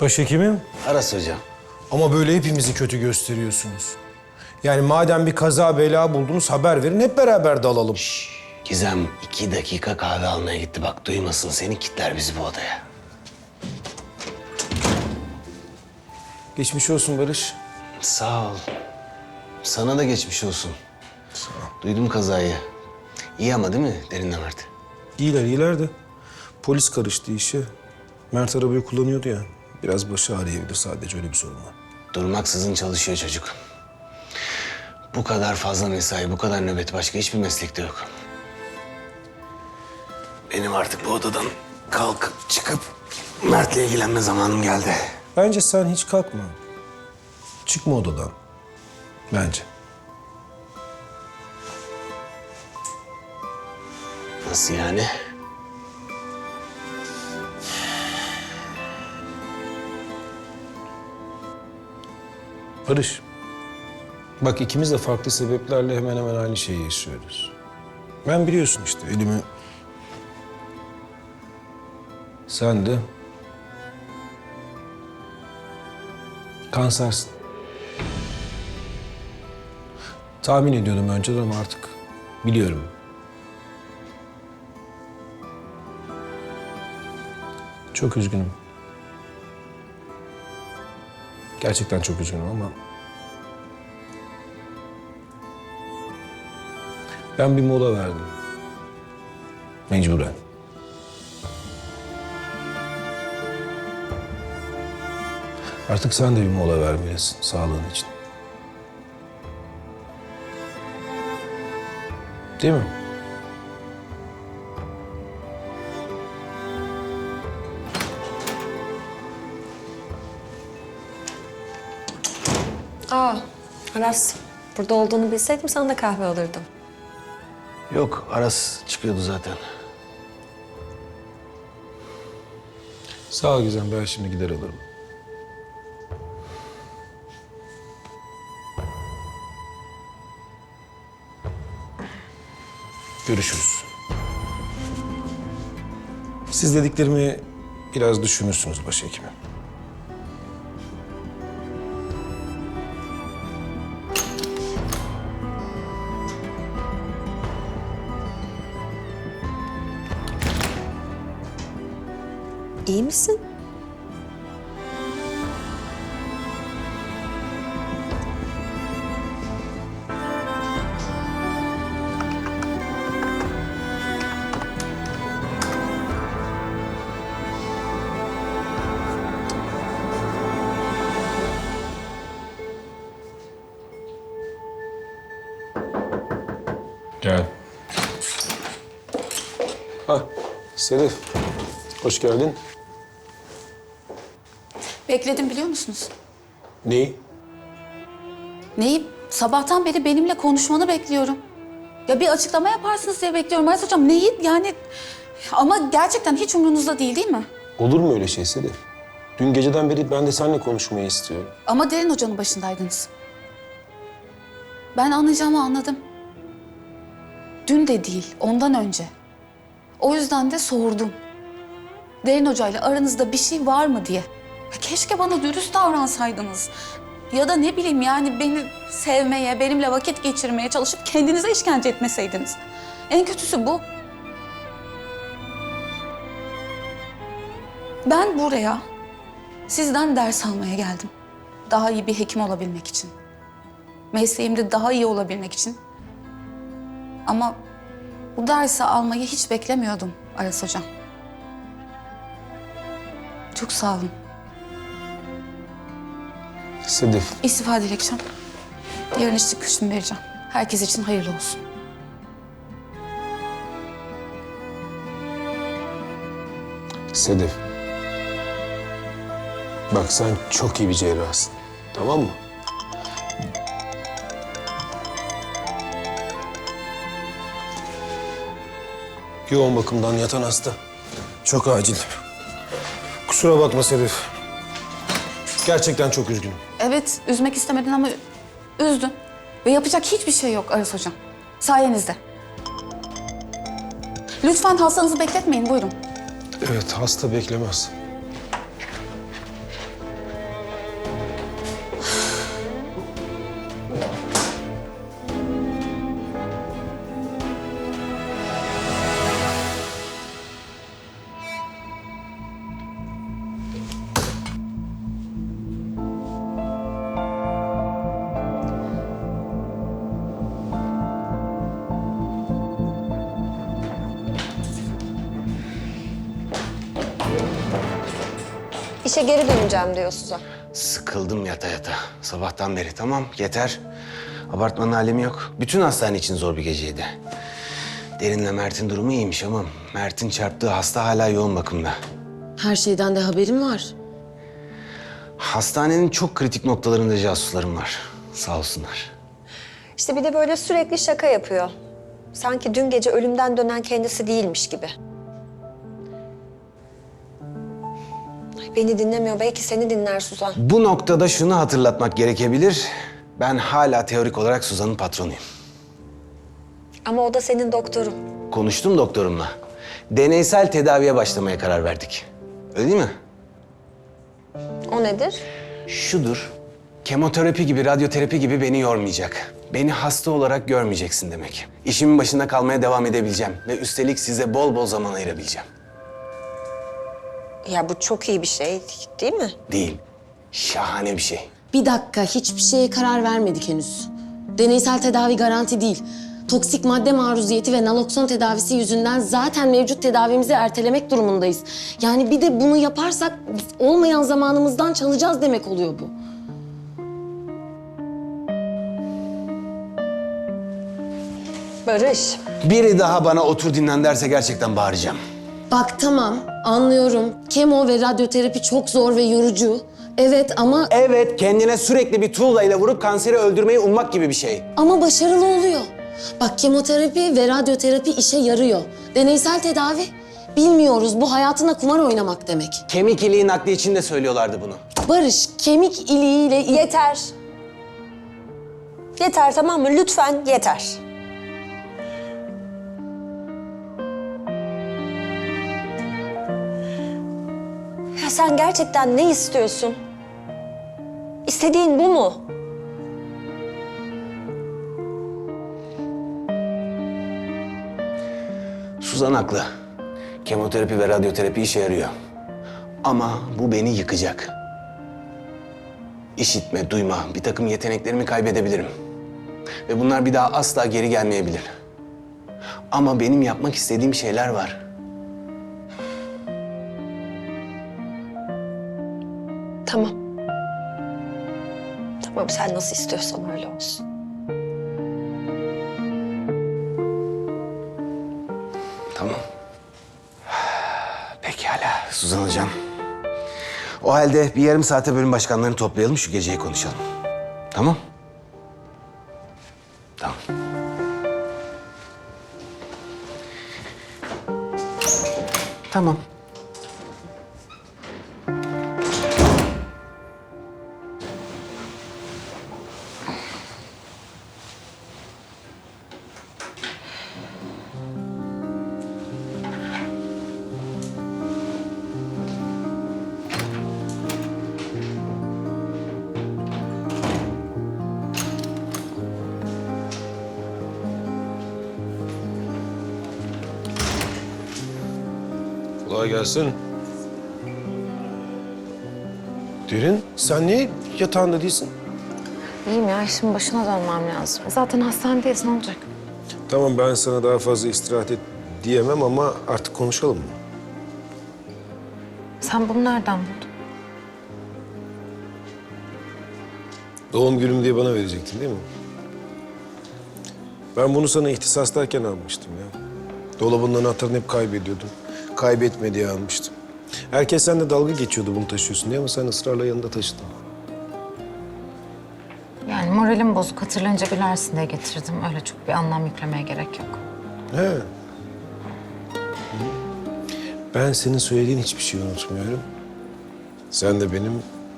Başhekimim. Aras hocam. Ama böyle hepimizi kötü gösteriyorsunuz. Yani madem bir kaza bela buldunuz haber verin hep beraber dalalım. Gizem iki dakika kahve almaya gitti. Bak duymasın seni kitler bizi bu odaya. Geçmiş olsun Barış. Sağ ol. Sana da geçmiş olsun. Duydum kazayı. İyi ama değil mi Derinle Mert? İyiler iyiler de polis karıştı işe. Mert arabayı kullanıyordu ya. Biraz başı ağrıyabilir sadece öyle bir sorun var. Durmaksızın çalışıyor çocuk. Bu kadar fazla mesai, bu kadar nöbet başka hiçbir meslekte yok. Benim artık bu odadan kalkıp çıkıp Mert'le ilgilenme zamanım geldi. Bence sen hiç kalkma. Çıkma odadan. Bence. Nasıl yani? Barış. Bak ikimiz de farklı sebeplerle hemen hemen aynı şeyi yaşıyoruz. Ben biliyorsun işte elimi... Sen de... Kansersin. Tahmin ediyordum önceden ama artık biliyorum. Çok üzgünüm. Gerçekten çok üzgünüm ama... Ben bir mola verdim. Mecburen. Artık sen de bir mola vermelisin sağlığın için. Değil mi? Aras. Burada olduğunu bilseydim sana da kahve alırdım. Yok, Aras çıkıyordu zaten. Sağ ol Gizem ben şimdi gider alırım. Görüşürüz. Siz dediklerimi biraz düşünürsünüz başhekimim. İyi misin? Gel. Ha, Sedef. Hoş geldin. Bekledim biliyor musunuz? Neyi? Neyi? Sabahtan beri benimle konuşmanı bekliyorum. Ya bir açıklama yaparsınız diye bekliyorum Ayas Hocam. Neyi? Yani ama gerçekten hiç umrunuzda değil değil mi? Olur mu öyle şey Sedef? Dün geceden beri ben de seninle konuşmayı istiyorum. Ama Derin Hoca'nın başındaydınız. Ben anlayacağımı anladım. Dün de değil, ondan önce. O yüzden de sordum. Derin Hoca'yla aranızda bir şey var mı diye. Keşke bana dürüst davransaydınız. Ya da ne bileyim yani beni sevmeye, benimle vakit geçirmeye çalışıp kendinize işkence etmeseydiniz. En kötüsü bu. Ben buraya sizden ders almaya geldim. Daha iyi bir hekim olabilmek için. Mesleğimde daha iyi olabilmek için. Ama bu dersi almayı hiç beklemiyordum Aras Hocam. Çok sağ olun. Sedef, İstifa dilekçem. Yarın iş çıkışımı vereceğim. Herkes için hayırlı olsun. Sedef. Bak sen çok iyi bir cerrahsın. Tamam mı? Yoğun bakımdan yatan hasta. Çok acil. Kusura bakma Sedef. Gerçekten çok üzgünüm. Evet, üzmek istemedin ama üzdün. Ve yapacak hiçbir şey yok Aras Hocam. Sayenizde. Lütfen hastanızı bekletmeyin, buyurun. Evet, hasta beklemez. İşe geri döneceğim diyor Suzan. Sıkıldım yata yata. Sabahtan beri tamam yeter. Abartmanın alemi yok. Bütün hastane için zor bir geceydi. Derin'le Mert'in durumu iyiymiş ama Mert'in çarptığı hasta hala yoğun bakımda. Her şeyden de haberim var. Hastanenin çok kritik noktalarında casuslarım var. Sağ olsunlar. İşte bir de böyle sürekli şaka yapıyor. Sanki dün gece ölümden dönen kendisi değilmiş gibi. Beni dinlemiyor. Belki seni dinler Suzan. Bu noktada şunu hatırlatmak gerekebilir. Ben hala teorik olarak Suzan'ın patronuyum. Ama o da senin doktorun. Konuştum doktorumla. Deneysel tedaviye başlamaya karar verdik. Öyle değil mi? O nedir? Şudur. Kemoterapi gibi, radyoterapi gibi beni yormayacak. Beni hasta olarak görmeyeceksin demek. İşimin başında kalmaya devam edebileceğim. Ve üstelik size bol bol zaman ayırabileceğim. Ya bu çok iyi bir şey değil mi? Değil. Şahane bir şey. Bir dakika, hiçbir şeye karar vermedik henüz. Deneysel tedavi garanti değil. Toksik madde maruziyeti ve nalokson tedavisi yüzünden zaten mevcut tedavimizi ertelemek durumundayız. Yani bir de bunu yaparsak biz olmayan zamanımızdan çalacağız demek oluyor bu. Barış. Biri daha bana otur dinlen derse gerçekten bağıracağım. Bak tamam, anlıyorum. Kemo ve radyoterapi çok zor ve yorucu. Evet ama Evet, kendine sürekli bir tuğla ile vurup kanseri öldürmeyi ummak gibi bir şey. ama başarılı oluyor. Bak kemoterapi ve radyoterapi işe yarıyor. Deneysel tedavi bilmiyoruz. Bu hayatına kumar oynamak demek. Kemik iliği nakli için de söylüyorlardı bunu. Barış kemik iliğiyle il- Yeter. Yeter tamam mı? Lütfen yeter. Sen gerçekten ne istiyorsun? İstediğin bu mu? Suzan haklı. Kemoterapi ve radyoterapi işe yarıyor. Ama bu beni yıkacak. İşitme, duyma, bir takım yeteneklerimi kaybedebilirim. Ve bunlar bir daha asla geri gelmeyebilir. Ama benim yapmak istediğim şeyler var. Tamam. Tamam sen nasıl istiyorsan öyle olsun. Tamam. Pekala Suzan Hocam. O halde bir yarım saate bölüm başkanlarını toplayalım, şu geceyi konuşalım. Tamam? Tamam. Tamam. Kolay gelsin. Derin, sen niye yatağında değilsin? İyiyim ya, işin başına dönmem lazım. Zaten hastanedeyiz, ne olacak? Tamam ben sana daha fazla istirahat et diyemem ama artık konuşalım mı? Sen bunu nereden buldun? Doğum günüm diye bana verecektin değil mi? Ben bunu sana ihtisastayken almıştım ya. Dolabının anahtarını hep kaybediyordum. Kaybetme diye almıştım. Herkes seninle dalga geçiyordu bunu taşıyorsun diye ama sen ısrarla yanında taşıdın. Yani moralim bozuk, hatırlayınca gülersin diye getirdim. Öyle çok bir anlam yüklemeye gerek yok. He. Ben senin söylediğin hiçbir şey unutmuyorum. Sen de benim